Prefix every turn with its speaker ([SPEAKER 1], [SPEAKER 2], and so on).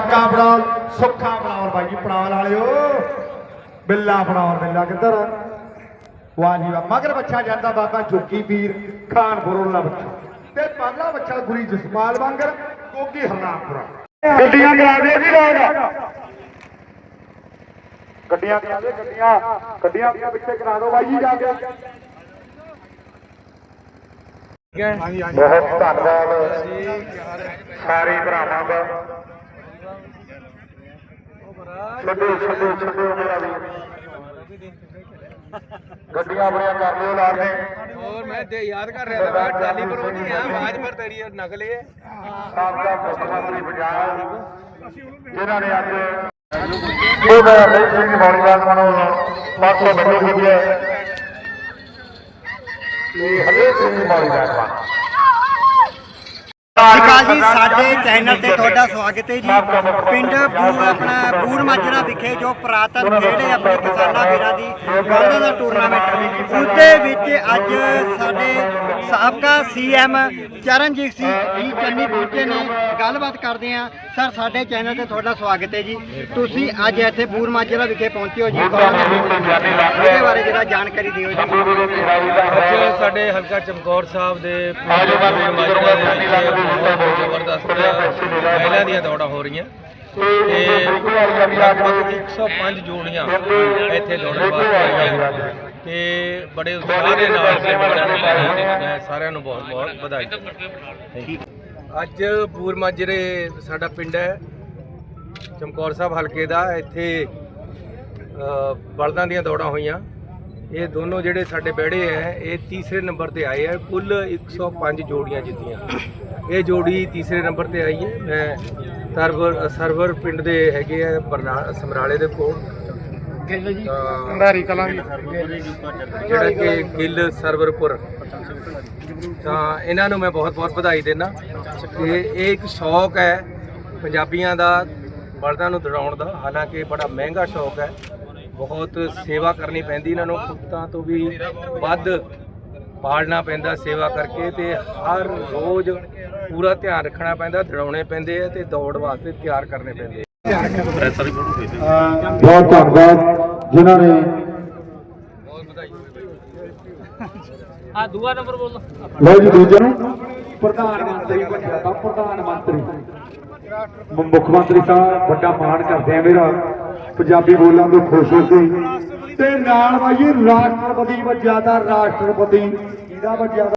[SPEAKER 1] ਕਾਕਾ ਬਣਾਉਣ ਸੁੱਖਾ ਬਣਾਉਣ ਬਾਈ ਜੀ ਬਣਾਉਣ ਵਾਲਿਓ। ਬਿੱਲਾ ਬਣਾਉਣ ਬਿੱਲਾ ਕਿੱਧਰ ਆ? ਵਾਹ ਜੀ ਵਾਹ ਮਗਰ ਬੱਚਾ ਜਾਂਦਾ ਬਾਬਾ ਜੋਗੀ ਪੀਰ ਖਾਨਪੁਰੋਂ ਦਾ ਬੱਚਾ। ਤੇ ਪਹਿਲਾ ਬੱਚਾ ਗੁਰੀ ਜਸਪਾਲ ਵਾਂਗਰ ਕੋਗੀ ਹਰਨਾਮਪੁਰਾ। ਗੱਡੀਆਂ ਕਰਾ ਦੇ ਜੀ ਲੋਕ। ਗੱਡੀਆਂ ਕਰਾ ਦੇ ਗੱਡੀਆਂ ਗੱਡੀਆਂ ਦੀਆਂ ਪਿੱਛੇ ਕਰਾ ਦਿਓ ਬਾਈ ਜੀ ਜਾ ਕੇ। ਬਹੁਤ ਧੰਨਵਾਦ। ਸਾਰੇ ਭਰਾਵਾਂ ਦਾ ਛੱਡੋ ਛੱਡੋ ਛੱਡੋ ਮੇਰਾ ਵੀ ਗੱਡੀਆਂ ਆਪਣੀਆਂ ਕਰ ਲਿਓ ਲਾਲ ਨੇ
[SPEAKER 2] और मैं दे याद कर रहा था मैं टाली पर वो नहीं है आवाज पर तेरी नकली है
[SPEAKER 1] ਸਾਬਕਾ ਮੁੱਖ ਮੰਤਰੀ ਪੰਜਾਬ ਜਿਨ੍ਹਾਂ ਨੇ ਅੱਜ ਇਹ ਮੈਂ ਲਈ ਸਿੰਘ ਮੌਲੀਵਾਲ ਮਨੋਂ ਪਾਸੋਂ ਬਣੀ ਹੋਈ ਹੈ ਇਹ ਹਲੇ ਸਿੰਘ ਮੌਲੀਵਾਲ
[SPEAKER 3] ਸਤਿ ਸ਼੍ਰੀ ਅਕਾਲ ਜੀ ਸਾਡੇ ਚੈਨਲ ਤੇ ਤੁਹਾਡਾ ਸਵਾਗਤ ਹੈ ਜੀ। ਪਿੰਡ ਬੂ ਆਪਣਾ ਬੂਰ ਮਾਜਰਾ ਵਿਖੇ ਜੋ ਪੁਰਾਤਨ ਖੇਡ ਹੈ ਆਪਣੇ ਕਿਸਾਨਾਂ ਵੀਰਾਂ ਦੀ ਗੋਲਡ ਦਾ ਟੂਰਨਾਮੈਂਟ ਉਸਦੇ ਵਿੱਚ ਅੱਜ ਸਾਡੇ ਸਾਬਕਾ ਸੀਐਮ ਚਰਨਜੀਤ ਸਿੰਘ ਜੀ ਚੰਨੀ ਪਹੁੰਚੇ ਨੇ। ਗੱਲਬਾਤ ਕਰਦੇ ਆ ਸਰ ਸਾਡੇ ਚੈਨਲ ਤੇ ਤੁਹਾਡਾ ਸਵਾਗਤ ਹੈ ਜੀ। ਤੁਸੀਂ ਅੱਜ ਇੱਥੇ ਬੂਰ ਮਾਜਰਾ ਵਿਖੇ ਪਹੁੰਚੇ ਹੋ ਜੀ। ਉਹਦੇ ਬਾਰੇ ਜਿਹੜਾ ਜਾਣਕਾਰੀ ਦਿਓ ਜੀ।
[SPEAKER 2] ਅੱਜ ਸਾਡੇ ਹਲਕਾ ਚਮਕੌਰ ਸਾਹਿਬ ਦੇ ਬੂੜ ਮਾਜਰਾ ਦੇ ਵਿੱਚ ਬਹੁਤ ਜ਼ਬਰਦਸਤ ਮਹਿਲਾ ਦੀਆਂ ਦੌੜਾਂ ਹੋ ਰਹੀਆਂ। ਤੇ ਲਗਭਗ 105 ਜੋੜੀਆਂ ਇੱਥੇ ਦੌੜਨ ਵਾਸਤੇ ਆਈਆਂ। ਤੇ ਬੜੇ ਉਤਸ਼ਾਹ ਦੇ ਨਾਲ ਨੇ ਮੈਂ ਸਾਰਿਆਂ ਨੂੰ ਬਹੁਤ ਬਹੁਤ ਵਧਾਈ। ਅੱਜ ਪੂਰ ਮਾਜਰੇ ਸਾਡਾ ਪਿੰਡ ਹੈ ਚਮਕੌਰ ਸਾਹਿਬ ਹਲਕੇ ਦਾ ਇੱਥੇ ਬਲਦਾਂ ਦੀਆਂ ਦੌੜਾਂ ਹੋਈਆਂ। ਇਹ ਦੋਨੋਂ ਜਿਹੜੇ ਸਾਡੇ ਬਹਿੜੇ ਹੈ ਇਹ ਤੀਸਰੇ ਨੰਬਰ ਤੇ ਆਏ ਹੈ। ਕੁੱਲ 105 ਜੋੜੀਆਂ ਜਿੱਤੀਆਂ। ਇਹ ਜੋੜੀ ਤੀਸਰੇ ਨੰਬਰ ਤੇ ਆਈ ਹੈ। ਮੈਂ ਸਰਵਰ ਸਰਵਰ ਪਿੰਡ ਦੇ ਹੈਗੇ ਆ ਬਰਨਾ- ਸਮਰਾਲੇ ਦੇ ਕੋਲ। ਭੰਡਾਰੀ ਕਲਾਂ ਜਿਹੜਾ ਕਿ ਗਿੱਲ ਸਰਵਰਪੁਰ। ਤਾਂ ਇਹਨਾਂ ਨੂੰ ਮੈਂ ਬਹੁਤ ਬਹੁਤ ਵਧਾਈ ਦੇਣਾ ਤੇ ਇਹ ਇੱਕ ਸ਼ੌਕ ਹੈ ਪੰਜਾਬੀਆਂ ਦਾ ਬਲਦਾਂ ਨੂੰ ਦੜਾਉਣ ਦਾ। ਹਾਲਾਂਕਿ ਬੜਾ ਮਹਿੰਗਾ ਸ਼ੌਕ ਹੈ। ਬਹੁਤ ਸੇਵਾ ਕਰਨੀ ਪੈਂਦੀ ਇਹਨਾਂ ਨੂੰ। ਕੁੱਤਾਂ ਤੋਂ ਵੀ ਵੱਧ ਪਾਲਣਾ ਪੈਂਦਾ ਸੇਵਾ ਕਰਕੇ ਤੇ ਹਰ ਰੋਜ਼ ਪੂਰਾ ਧਿਆਨ ਰੱਖਣਾ ਪੈਂਦਾ ਦੜਾਉਣੇ ਪੈਂਦੇ ਆ ਤੇ ਦੌੜ ਵਾਸਤੇ ਤਿਆਰ ਕਰਨੇ ਪੈਂਦੇ ਆ।
[SPEAKER 1] ਬਹੁਤ ਧੰਨਵਾਦ ਜਿਨ੍ਹਾਂ ਨੇ
[SPEAKER 2] ਬਹੁਤ ਵਧਾਈ
[SPEAKER 4] ਆ ਦੂਆ ਨੰਬਰ ਬੋਲ।
[SPEAKER 1] ਲੋ ਜੀ ਦੂਜੇ ਨੂੰ। ਪ੍ਰਧਾਨ ਮੰਤਰੀ ਪੰਜਾਬ ਪ੍ਰਧਾਨ ਮੰਤਰੀ। ਮ- ਮੁੱਖ ਮੰਤਰੀ ਸਾਹਿਬ ਵੱਡਾ ਮਾਣ ਕਰਦੇ ਆ ਮੇਰਾ। ਪੰਜਾਬੀ ਬੋਲਾਂ ਤੋਂ ਖੁਸ਼ ਹੋ ਕੇ ਤੇ ਨਾਲ ਬਾਈ ਰਾਸ਼ਟਰਪਤੀ ਵੱਜਿਆ ਦਾ ਰਾਸ਼ਟਰਪਤੀ। ਇਹਦਾ ਵੱਜਿਆ ਦਾ